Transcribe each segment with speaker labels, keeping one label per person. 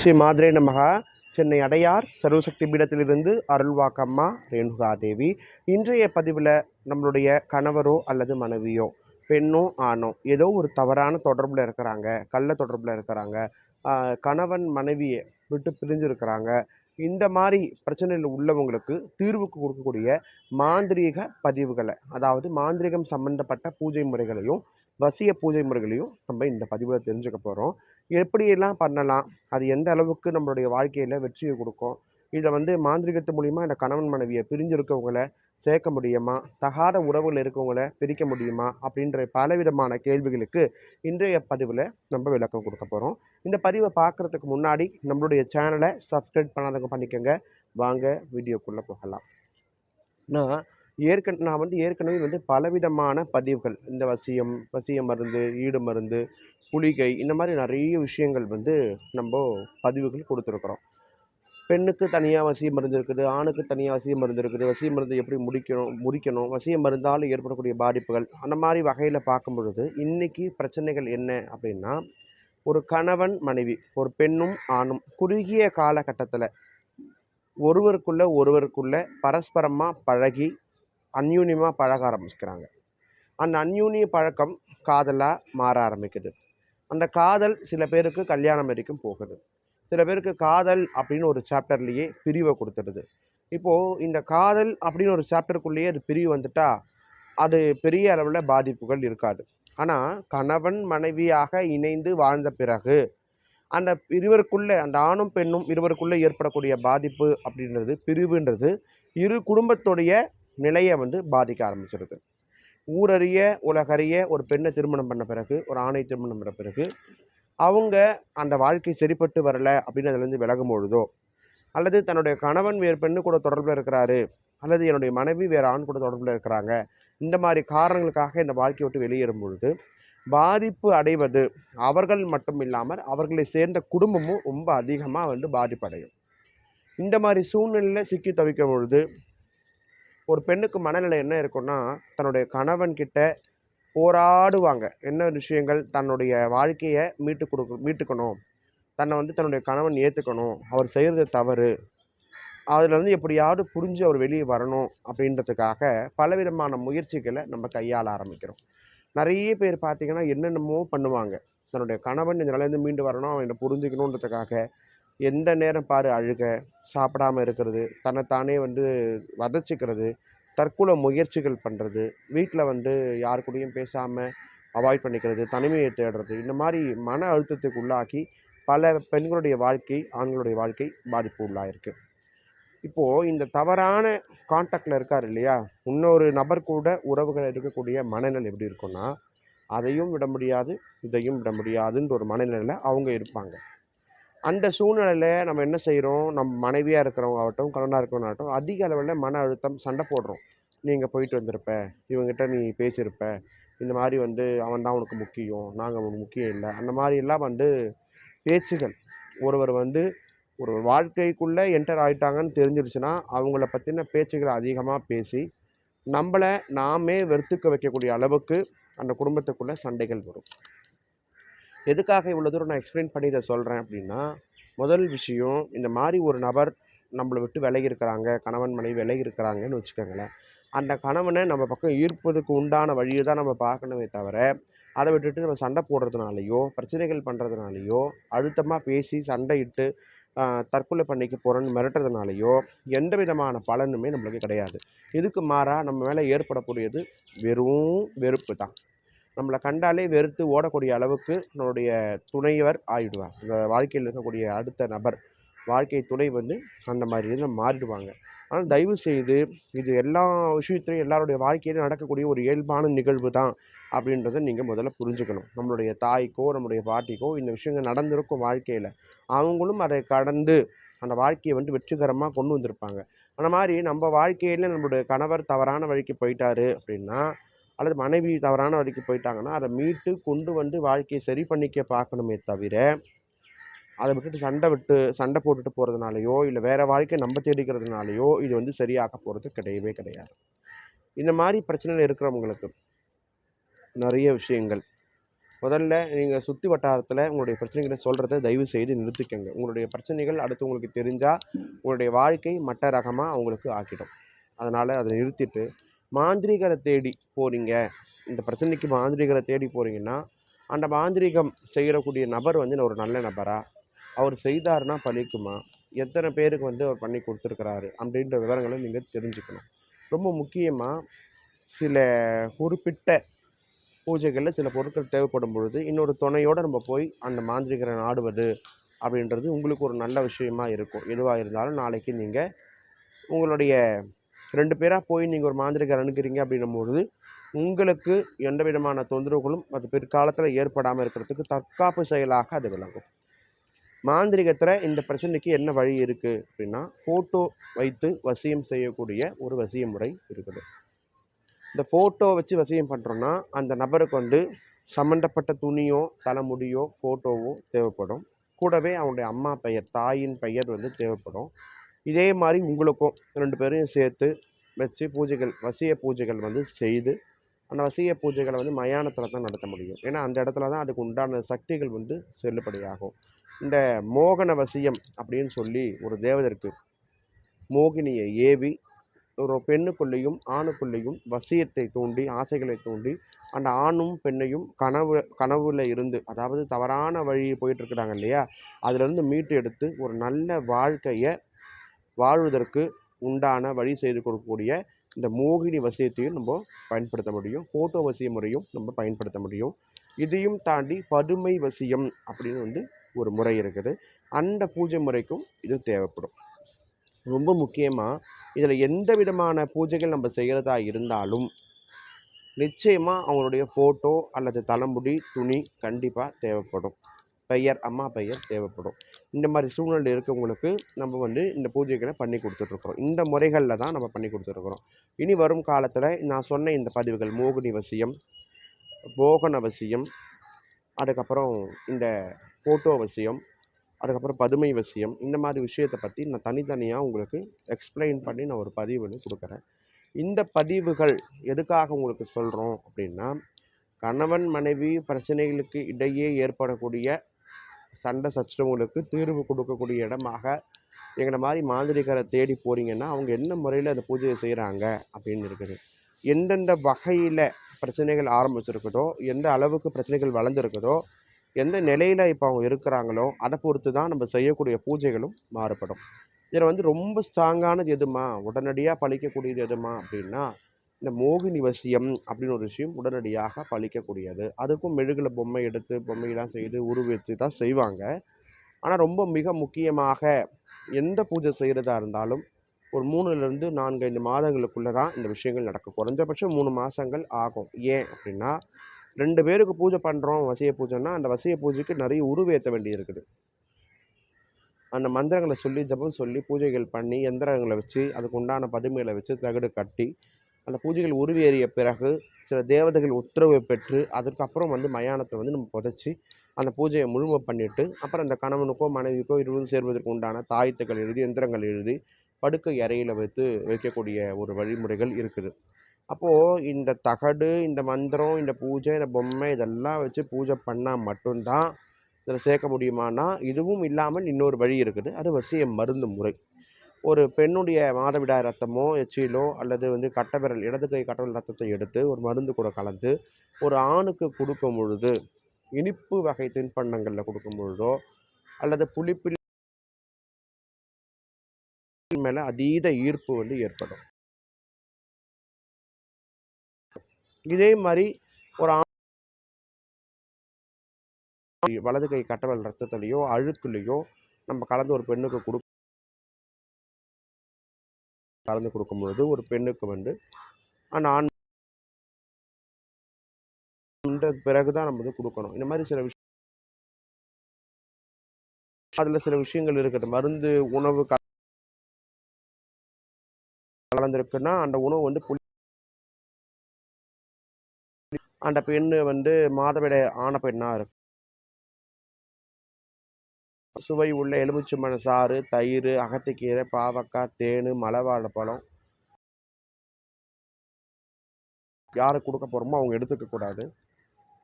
Speaker 1: ஸ்ரீ மாதிரே நமகா. சென்னை அடையார் சர்வசக்தி பீடத்திலிருந்து அருள்வாக்கம்மா ரேணுகா தேவி இன்றைய பதிவில் நம்மளுடைய கணவரோ அல்லது மனைவியோ பெண்ணோ ஆணோ ஏதோ ஒரு தவறான தொடர்பில் இருக்கிறாங்க கள்ள தொடர்பில் இருக்கிறாங்க கணவன் மனைவியை விட்டு பிரிஞ்சிருக்கிறாங்க இந்த மாதிரி பிரச்சனையில் உள்ளவங்களுக்கு தீர்வுக்கு கொடுக்கக்கூடிய மாந்திரீக பதிவுகளை அதாவது மாந்திரீகம் சம்பந்தப்பட்ட பூஜை முறைகளையும் வசிய பூஜை முறைகளையும் நம்ம இந்த பதிவில் தெரிஞ்சுக்க போகிறோம் எப்படியெல்லாம் பண்ணலாம்? அது எந்த அளவுக்கு நம்மளுடைய வாழ்க்கையில் வெற்றியை கொடுக்கும்? இதை வந்து மாந்திரிகத்து மூலிமா இந்த கணவன் மனைவியை பிரிஞ்சிருக்கவங்கள சேர்க்க முடியுமா? தகாத உறவுகள் இருக்கவங்கள பிரிக்க முடியுமா? அப்படின்ற பலவிதமான கேள்விகளுக்கு இன்றைய பதிவில் நம்ம விளக்கம் கொடுக்க போகிறோம் இந்த பதிவை பார்க்குறதுக்கு முன்னாடி நம்மளுடைய சேனலை சப்ஸ்கிரைப் பண்ணாதவங்க பண்ணிக்கோங்க. வாங்க வீடியோக்குள்ளே போகலாம். நான் ஏற்கன நான் வந்து ஏற்கனவே வந்து பலவிதமான பதிவுகள் இந்த வசியம் வசிய மருந்து ஈடு மருந்து புலிகை இந்த மாதிரி நிறைய விஷயங்கள் வந்து நம்ம பதிவுகள் கொடுத்துருக்குறோம். பெண்ணுக்கு தனியாக வசிய மருந்து இருக்குது ஆணுக்கு தனியாக வசிய மருந்து இருக்குது. வசிய மருந்து எப்படி முடிக்கணும் முறிக்கணும் வசிய மருந்தால் ஏற்படக்கூடிய பாதிப்புகள் அந்த மாதிரி வகையில் பார்க்கும் பொழுது இன்றைக்கி பிரச்சனைகள் என்ன அப்படின்னா ஒரு கணவன் மனைவி ஒரு பெண்ணும் ஆணும் குறுகிய காலகட்டத்தில் ஒருவருக்குள்ள ஒருவருக்குள்ள பரஸ்பரமாக பழகி அந்யூன்யமாக பழக ஆரம்பிச்சுக்கிறாங்க. அந்த அந்யூன்ய பழக்கம் காதலாக மாற ஆரம்பிக்குது. அந்த காதல் சில பேருக்கு கல்யாணம் வரைக்கும் போகுது. சில பேருக்கு காதல் அப்படின்னு ஒரு சாப்டர்லேயே பிரிவை கொடுத்துடுது. இப்போது இந்த காதல் அப்படின்னு ஒரு சாப்டருக்குள்ளேயே அது பிரிவு வந்துட்டா அது பெரிய அளவில் பாதிப்புகள் இருக்காது. ஆனால் கணவன் மனைவியாக இணைந்து வாழ்ந்த பிறகு அந்த இருவருக்குள்ளே அந்த ஆணும் பெண்ணும் இருவருக்குள்ளே ஏற்படக்கூடிய பாதிப்பு அப்படின்றது பிரிவுன்றது இரு குடும்பத்துடைய நிலையை வந்து பாதிக்க ஆரம்பிச்சிருது. ஊரறிய உலகறிய ஒரு பெண்ணை திருமணம் பண்ண பிறகு ஒரு ஆணை திருமணம் பண்ண பிறகு அவங்க அந்த வாழ்க்கை சரிப்பட்டு வரல அப்படின்னு அதுலேருந்து விலகும் பொழுதோ அல்லது தன்னுடைய கணவன் வேறு பெண்ணு கூட தொடர்பில் இருக்கிறாரு அல்லது என்னுடைய மனைவி வேறு ஆண் கூட தொடர்பில் இருக்கிறாங்க இந்த மாதிரி காரணங்களுக்காக இந்த வாழ்க்கையை விட்டு வெளியேறும் பொழுது பாதிப்பு அடைவது அவர்கள் மட்டும் இல்லாமல் அவர்களை சேர்ந்த குடும்பமும் ரொம்ப அதிகமாக வந்து பாதிப்படையும். இந்த மாதிரி சூழ்நிலையில் சிக்கி தவிக்கும் பொழுது ஒரு பெண்ணுக்கு மனநிலை என்ன இருக்கும்னா தன்னுடைய கணவன் கிட்ட போராடுவாங்க. என்ன விஷயங்கள்? தன்னுடைய வாழ்க்கையை மீட்டு கொடுக்க மீட்டுக்கணும். தன்னை வந்து தன்னுடைய கணவன் ஏற்றுக்கணும் அவர் செய்கிறது தவறு. அதில் வந்து எப்படியாவது புரிஞ்சு அவர் வெளியே வரணும் அப்படின்றதுக்காக பலவிதமான முயற்சிகளை நம்ம கையாள ஆரம்பிக்கிறோம். நிறைய பேர் பார்த்திங்கன்னா என்னென்னமோ பண்ணுவாங்க. தன்னுடைய கணவன் இந்த நிலையிலேருந்து மீண்டு வரணும் அவன் என்னை புரிஞ்சுக்கணுன்றதுக்காக எந்த நேரம் பாரு அழுக சாப்பிடாம இருக்கிறது தன்னைத்தானே வந்து வதச்சிக்கிறது தற்கொலை முயற்சிகள் பண்ணுறது வீட்டில் வந்து யார் கூடயும் பேசாமல் அவாய்ட் பண்ணிக்கிறது தனிமையை தேடுறது இந்த மாதிரி மன அழுத்தத்துக்கு உள்ளாக்கி பல பெண்களுடைய வாழ்க்கை ஆண்களுடைய வாழ்க்கை பாதிப்பு உள்ளாயிருக்கு. இப்போது இந்த தவறான காண்டாக்டில் இருக்கார் இல்லையா? இன்னொரு நபர் கூட உறவுகள் இருக்கக்கூடிய மனநிலை எப்படி இருக்குன்னா அதையும் விட முடியாது இதையும் விட முடியாதுன்ற ஒரு மனநிலையில் அவங்க இருப்பாங்க. அந்த சூழ்நிலையில் நம்ம என்ன செய்கிறோம் நம்ம மனைவியாக இருக்கிறவங்க ஆகட்டும் கணவனாக இருக்கிறவங்களாகட்டும் அதிக அளவில் மன அழுத்தம் சண்டை போடுறோம். நீ இங்கே போயிட்டு வந்திருப்ப இவங்ககிட்ட நீ பேசியிருப்ப இந்த மாதிரி வந்து அவன் தான் உனக்கு முக்கியம் நாங்கள் உனக்கு முக்கியம் இல்லை. அந்த மாதிரிலாம் வந்து பேச்சுகள். ஒருவர் வந்து ஒரு வாழ்க்கைக்குள்ளே என்டர் ஆகிட்டாங்கன்னு தெரிஞ்சிருச்சுன்னா அவங்கள பற்றின பேச்சுகளை அதிகமாக பேசி நம்மளை நாமே வெறுத்துக்க வைக்கக்கூடிய அளவுக்கு அந்த குடும்பத்துக்குள்ளே சண்டைகள் வரும். எதுக்காக இவ்வளோ தூரம் நான் எக்ஸ்பிளைன் பண்ணி இதை சொல்கிறேன் அப்படின்னா முதல் விஷயம் இந்த மாதிரி ஒரு நபர் நம்மளை விட்டு விலகி இருக்கிறாங்க கணவன் மனைவி விலகி இருக்கிறாங்கன்னு வச்சுக்கோங்களேன். அந்த கணவனை நம்ம பக்கம் ஈர்ப்பதுக்கு உண்டான வழியை தான் நம்ம பார்க்கணுமே தவிர அதை விட்டுட்டு நம்ம சண்டை போடுறதுனாலையோ பிரச்சனைகள் பண்ணுறதுனாலையோ அழுத்தமாக பேசி சண்டையிட்டு தற்கொலை பண்ணிக்க போகிறோன்னு மிரட்டுறதுனாலையோ எந்த விதமான பலனுமே நம்மளுக்கு கிடையாது. இதுக்கு மாறாக நம்ம மேலே ஏற்படக்கூடியது வெறும் வெறுப்பு தான். நம்மளை கண்டாலே வெறுத்து ஓடக்கூடிய அளவுக்கு நம்மளுடைய துணைவர் ஆகிடுவார் இந்த வாழ்க்கையில் இருக்கக்கூடிய அடுத்த நபர் வாழ்க்கை துணை வந்து அந்த மாதிரி இதில் மாறிடுவாங்க. ஆனால் தயவு செய்து இது எல்லா விஷயத்துலையும் எல்லாருடைய வாழ்க்கையிலும் நடக்கக்கூடிய ஒரு இயல்பான நிகழ்வு தான் அப்படின்றத நீங்கள் முதல்ல புரிஞ்சுக்கணும். நம்மளுடைய தாய்க்கோ நம்மளுடைய பாட்டிக்கோ இந்த விஷயங்கள் நடந்திருக்கும் வாழ்க்கையில் அவங்களும் அதை கடந்து அந்த வாழ்க்கையை வந்து வெற்றிகரமாக கொண்டு வந்திருப்பாங்க. அந்த மாதிரி நம்ம வாழ்க்கையில் நம்மளுடைய கணவர் தவறான வழிக்கு போயிட்டாரு அப்படின்னா அல்லது மனைவி தவறான வழிக்கு போயிட்டாங்கன்னா அதை மீட்டு கொண்டு வந்து வாழ்க்கையை சரி பண்ணிக்க பார்க்கணுமே தவிர அதை விட்டுட்டு சண்டை விட்டு சண்டை போட்டுட்டு போகிறதுனாலையோ இல்லை வேறு வாழ்க்கையை நம்ம தேடிக்கிறதுனாலையோ இது வந்து சரியாக போகிறது கிடையவே கிடையாது. இந்த மாதிரி பிரச்சனையில் இருக்கிறவங்களுக்கு நிறைய விஷயங்கள். முதல்ல நீங்கள் சுற்றி வட்டாரத்தில் உங்களுடைய பிரச்சனைகளை சொல்கிறத தயவு செய்து நிறுத்திக்கங்க. உங்களுடைய பிரச்சனைகள் அடுத்து உங்களுக்கு தெரிஞ்சால் உங்களுடைய வாழ்க்கை மட்ட ரகமாக அவங்களுக்கு ஆக்கிடும். அதனால் அதை நிறுத்திட்டு மாந்திரீகரை தேடி போகிறீங்க இந்த பிரச்சனைக்கு மாந்திரீகரை தேடி போகிறீங்கன்னா அந்த மாந்திரீகம் செய்கிறக்கூடிய நபர் வந்து ஒரு நல்ல நபரா? அவர் செய்தார்னா பழிக்குமா? எத்தனை பேருக்கு வந்து அவர் பண்ணி கொடுத்துருக்கிறாரு? அப்படின்ற விவரங்களை நீங்கள் தெரிஞ்சுக்கணும். ரொம்ப முக்கியமாக சில குறிப்பிட்ட பூஜைகளில் சில பொருட்கள் தேவைப்படும் பொழுது இன்னொரு துணையோடு நம்ம போய் அந்த மாந்திரிகரை நாடுவது அப்படின்றது உங்களுக்கு ஒரு நல்ல விஷயமா இருக்கும். எதுவாக இருந்தாலும் நாளைக்கு நீங்கள் உங்களுடைய ரெண்டு பேராக போய் நீங்கள் ஒரு மாந்திரிகர் அணுகிறீங்க அப்படின்னும் பொழுது உங்களுக்கு எந்த விதமான தொந்தரவுகளும் அது பிற்காலத்தில் ஏற்படாமல் இருக்கிறதுக்கு தற்காப்பு செயலாக அது விளங்கும். மாந்திரிகத்தில் இந்த பிரச்சனைக்கு என்ன வழி இருக்குது அப்படின்னா ஃபோட்டோ வைத்து வசியம் செய்யக்கூடிய ஒரு வசிய முறை இருக்குது. இந்த ஃபோட்டோ வச்சு வசியம் பண்ணுறோன்னா அந்த நபருக்கு வந்து சம்மந்தப்பட்ட துணியோ தலைமுடியோ ஃபோட்டோவோ தேவைப்படும். கூடவே அவனுடைய அம்மா பெயர் தாயின் பெயர் வந்து தேவைப்படும். இதே மாதிரி உங்களுக்கும் ரெண்டு பேரையும் சேர்த்து வச்சு பூஜைகள் வசிய பூஜைகள் வந்து செய்து அந்த வசிய பூஜைகளை வந்து மயானத்தில் தான் நடத்த முடியும். ஏன்னா அந்த இடத்துல தான் அதுக்கு உண்டான சக்திகள் வந்து செல்லுபடியாகும். இந்த மோகன வசியம் அப்படின்னு சொல்லி ஒரு தேவதற்கு மோகினியை ஏவி ஒரு பெண்ணுக்குள்ளேயும் ஆணுக்குள்ளேயும் வசியத்தை தூண்டி ஆசைகளை தூண்டி அந்த ஆணும் பெண்ணையும் கனவு கனவுல இருந்து அதாவது தவறான வழி போயிட்டு இருக்கிறாங்க இல்லையா? அதுலேருந்து மீட்டு எடுத்து ஒரு நல்ல வாழ்க்கையை வாழ்வதற்கு உண்டான வழி செய்து கொடுக்கக்கூடிய இந்த மோகினி வசியத்தையும் நம்ம பயன்படுத்த முடியும். ஃபோட்டோ வசிய முறையும் நம்ம பயன்படுத்த முடியும். இதையும் தாண்டி பதுமை வசியம் அப்படின்னு வந்து ஒரு முறை இருக்குது. அந்த பூஜை முறைக்கும் இது தேவைப்படும். ரொம்ப முக்கியமாக இதில் எந்த விதமான பூஜைகள் நம்ம செய்கிறதா இருந்தாலும் நிச்சயமாக அவங்களுடைய ஃபோட்டோ அல்லது தலைமுடி துணி கண்டிப்பாக தேவைப்படும். பெயர் அம்மா பெயர் தேவைப்படும். இந்த மாதிரி சூழ்நிலை இருக்கவங்களுக்கு நம்ம வந்து இந்த பூஜைகளை பண்ணி கொடுத்துட்ருக்குறோம். இந்த முறைகளில் தான் நம்ம பண்ணி கொடுத்துருக்குறோம் இனி வரும் காலத்தில் நான் சொன்ன இந்த பதிவுகள் மோகினி வசியம் போகன வசியம் அதுக்கப்புறம் இந்த ஃபோட்டோ வசியம் அதுக்கப்புறம் பதுமை வசியம் இந்த மாதிரி விஷயத்தை பற்றி நான் தனித்தனியாக உங்களுக்கு எக்ஸ்பிளைன் பண்ணி நான் ஒரு பதிவு வந்து கொடுக்குறேன். இந்த பதிவுகள் எதுக்காக உங்களுக்கு சொல்கிறோம் அப்படின்னா கணவன் மனைவி பிரச்சனைகளுக்கு இடையே ஏற்படக்கூடிய சண்டை சச்சரவுகளுக்கு தீர்வு கொடுக்கக்கூடிய இடமாக எங்களை மாதிரி மாந்திரிகரை தேடி போகிறீங்கன்னா அவங்க என்ன முறையில் அந்த பூஜையை செய்கிறாங்க அப்படின்னு இருக்குது. எந்தெந்த வகையில் பிரச்சனைகள் ஆரம்பிச்சிருக்குதோ எந்த அளவுக்கு பிரச்சனைகள் வளர்ந்துருக்குதோ எந்த நிலையில் இப்போ அவங்க இருக்கிறாங்களோ அதை பொறுத்து தான் நம்ம செய்யக்கூடிய பூஜைகளும் மாறுபடும். இதில் வந்து ரொம்ப ஸ்ட்ராங்கானது எதுமா? உடனடியாக பழிக்கக்கூடியது எதுமா? அப்படின்னா இந்த மோகினி வசியம் அப்படின்னு ஒரு விஷயம் உடனடியாக பழிக்கக்கூடியது. அதுக்கும் மெழுகில் பொம்மை எடுத்து பொம்மையெல்லாம் செய்து உருவெடுத்து தான் செய்வாங்க. ஆனால் ரொம்ப மிக முக்கியமாக எந்த பூஜை செய்கிறதா இருந்தாலும் ஒரு மூணுலேருந்து நான்கு ஐந்து மாதங்களுக்குள்ளே தான் இந்த விஷயங்கள் நடக்கும். குறைஞ்சபட்சம் மூணு மாதங்கள் ஆகும். ஏன் அப்படின்னா ரெண்டு பேருக்கு பூஜை பண்ணுறோம் வசிய பூஜைன்னா அந்த வசிய பூஜைக்கு நிறைய உருவேற்ற வேண்டி இருக்குது. அந்த மந்திரங்களை சொல்லி ஜபம் சொல்லி பூஜைகள் பண்ணி எந்திரங்களை வச்சு அதுக்கு உண்டான பதுமைகளை வச்சு தகடு கட்டி அந்த பூஜைகள் உருவேறிய பிறகு சில தேவதைகள் உத்தரவு பெற்று அதுக்கப்புறம் வந்து மயானத்தை வந்து நம்ம புதைச்சி அந்த பூஜையை முழுமை பண்ணிவிட்டு அப்புறம் அந்த கணவனுக்கோ மனைவிக்கோ இருவரும் சேர்வதற்கு உண்டான தாயத்துக்கள் எழுதி எந்திரங்கள் எழுதி படுக்கை அறையில் வைத்து வைக்கக்கூடிய ஒரு வழிமுறைகள் இருக்குது. அப்போது இந்த தகடு இந்த மந்திரம் இந்த பூஜை இந்த பொம்மை இதெல்லாம் வச்சு பூஜை பண்ணால் மட்டும்தான் இதில் சேர்க்க முடியுமானா இதுவும் இல்லாமல் இன்னொரு வழி இருக்குது. அது வசிய மருந்து முறை. ஒரு பெண்ணுடைய மாதவிடாய் ரத்தமோ எச்சிலோ அல்லது வந்து கட்டவிரல் இடது கை கட்டவிரல் ரத்தத்தை எடுத்து ஒரு மருந்து கூட கலந்து ஒரு ஆணுக்கு கொடுக்கும் பொழுது இனிப்பு வகை தின்பண்டங்களில் கொடுக்கும் பொழுதோ அல்லது புளிப்பில் மேலே அதீத ஈர்ப்பு வந்து ஏற்படும். இதே மாதிரி ஒரு ஆண் வலது கை கட்டவல் ரத்தத்துலேயோ அழுக்குலேயோ நம்ம கலந்து ஒரு பெண்ணுக்கு கொடு கலந்து கொடுக்கும் பொழுது ஒரு பெண்ணுக்கு வந்து அந்த ஆண் பிறகு தான் நம்ம வந்து கொடுக்கணும். இந்த மாதிரி சில விஷயம் அதில் சில விஷயங்கள் இருக்கட்டும். மருந்து உணவு கலந்துருக்குன்னா அந்த உணவு வந்து புளி அந்த பெண்ணு வந்து மாதவிட ஆன பெண்ணாக இருக்கும் சுவை உள்ள எலுமிச்சம்பழ சாறு தயிர் அகத்திக்கீரை பாவக்காய் தேன் மலைவாழைப்பழம் யாருக்கு கொடுக்க போகிறோமோ அவங்க எடுத்துக்கக்கூடாது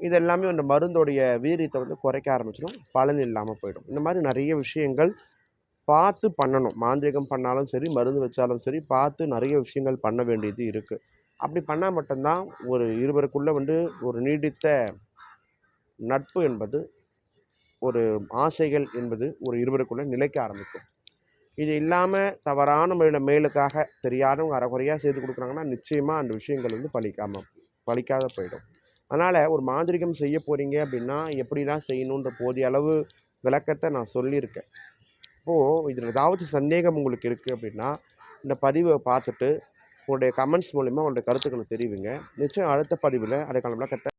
Speaker 1: இதெல்லாமே இது எல்லாமே அந்த மருந்தோடைய வீரியத்தை வந்து குறைக்க ஆரம்பிச்சிடும். பலன் இல்லாமல் போயிடும். இந்த மாதிரி நிறைய விஷயங்கள் பார்த்து பண்ணணும். மாந்திரிகம் பண்ணாலும் சரி மருந்து வச்சாலும் சரி பார்த்து நிறைய விஷயங்கள் பண்ண வேண்டியது இருக்குது அப்படி பண்ணால் மட்டும்தான் ஒரு இருவருக்குள்ளே வந்து ஒரு நீடித்த நட்பு என்பது ஒரு ஆசைகள் என்பது ஒரு இருவருக்குள்ளே நிலைக்க ஆரம்பிக்கும். இது இல்லாமல் தவறான முறையில் மேலுக்காக தெரியாதவங்க அறகுறையாக செய்து கொடுக்குறாங்கன்னா நிச்சயமாக அந்த விஷயங்கள் வந்து பலிக்காமல் பலிக்காத போயிடும். அதனால் ஒரு மாந்திரிகம் செய்ய போகிறீங்க அப்படின்னா எப்படிலாம் செய்யணுன்ற போதிய அளவு விளக்கத்தை நான் சொல்லியிருக்கேன். இப்போது இதில் ஏதாவது சந்தேகம் உங்களுக்கு இருக்குது அப்படின்னா இந்த பதிவை பார்த்துட்டு உங்களுடைய கமெண்ட்ஸ் மூலிமா உங்களுடைய கருத்துக்களை தெரிவிங்க. நிச்சயம் அடுத்த பதிவில் அதுக்கான விளக்கத்தை